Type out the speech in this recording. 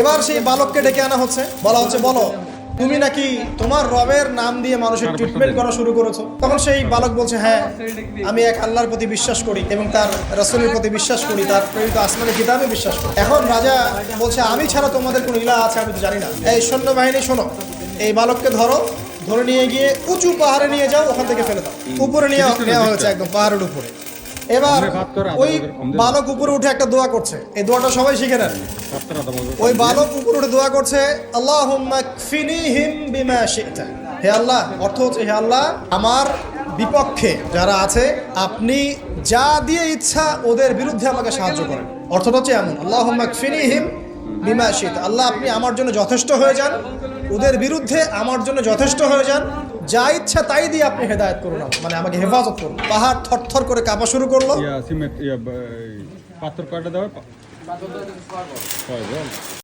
এবার সেই বালককে ডেকে আনা হচ্ছে। বলা হচ্ছে, বলো, তুমি নাকি তোমার রবের নাম দিয়ে মানুষের ট্রিটমেন্ট করা শুরু করেছ? তখন সেই বালক বলছে হ্যাঁ আমি এক আল্লাহর প্রতি বিশ্বাস করি এবং তার রসুলের প্রতি বিশ্বাস করি, তার প্রেরিত আসমানি কিতাবে বিশ্বাস করি। এখন রাজা বলছে, আমি ছাড়া তোমাদের কোনো ইলা আছে, আমি তো জানি না। এই সৈন্যবাহিনী, শোনো, এই বালককে ধরো, ধরে নিয়ে গিয়ে উঁচু পাহাড়ে নিয়ে যাও, ওখান থেকে ফেলে দাও। উপরে নিয়ে নেওয়া হয়েছে একদম পাহাড়ের উপরে। এবার ওই বালক উপরে উঠে একটা দোয়া করছে। এই দোয়াটা সবাই শিখে নেন। ওই বালক উপরে উঠে দোয়া করছে আল্লাহ বিমা শিখতা হে আল্লাহ অর্থ হচ্ছে হে আল্লাহ আমার বিপক্ষে যারা আছে আপনি যা দিয়ে ইচ্ছা ওদের বিরুদ্ধে আমাকে সাহায্য করেন। অর্থটা হচ্ছে এমন আল্লাহ ফিনিহিম বিমা আল্লাহ আপনি আমার জন্য যথেষ্ট হয়ে যান ওদের বিরুদ্ধে আমার জন্য যথেষ্ট হয়ে যান যা ইচ্ছা তাই দিয়ে আপনি হেদায়ত করুন মানে আমাকে হেফাজত করুন। পাহাড় থরথর করে কাঁপা শুরু করল। পাথর কয়টা দেওয়া।